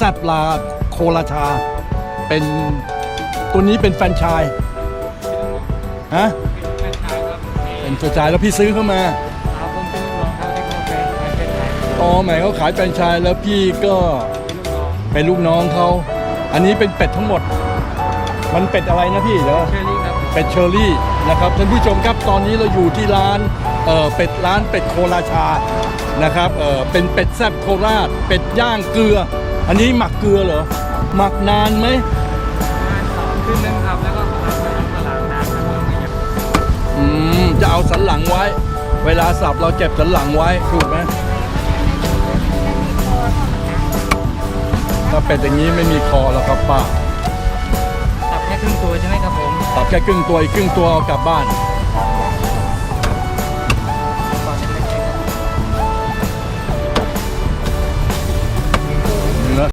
ซบลาโคราชา เป็นตัวนี้เป็นแฟรนไชายฮะเป็นขายครับเป็นแฟรนไชายแล้วพี่ซื้อเข้ามาเอาผมเป็นลูกน้องเขาที่เขาเป็นเป็นขายอ๋อหมายเขาขายแฟรนไชายแล้วพี่ก็เป็นลูกน้องเป็นลูกน้องเขา อันนี้เป็นเป็ดทั้งหมด มันเป็ดอะไรนะพี่เดี๋ยวเชอรี่ครับเป็ดเชอรี่นะครับท่านผู้ชมครับตอนนี้เราอยู่ที่ร้านเอ่อเป็ดร้านเป็ดโคราชานะครับเอ่อเป็นเป็ดแซบโคราช เป็ดย่างเกลือ อันนี้หมักเกลือเหรอ หมักนานไหมงานสองขึ้นนึงครับแล้วก็สลับไปสลับน้ำแล้วก็มีอย่างอืมจะเอาสันหลังไว้ เวลาสับเราเก็บสันหลังไว้ถูกไหมถ้าเป็ดอย่างนี้ไม่มีคอแล้วครับป้าสับแค่ครึ่งตัวใช่ไหมครับผมสับแค่ครึ่งตัวอีกครึ่งตัวเอากลับบ้านค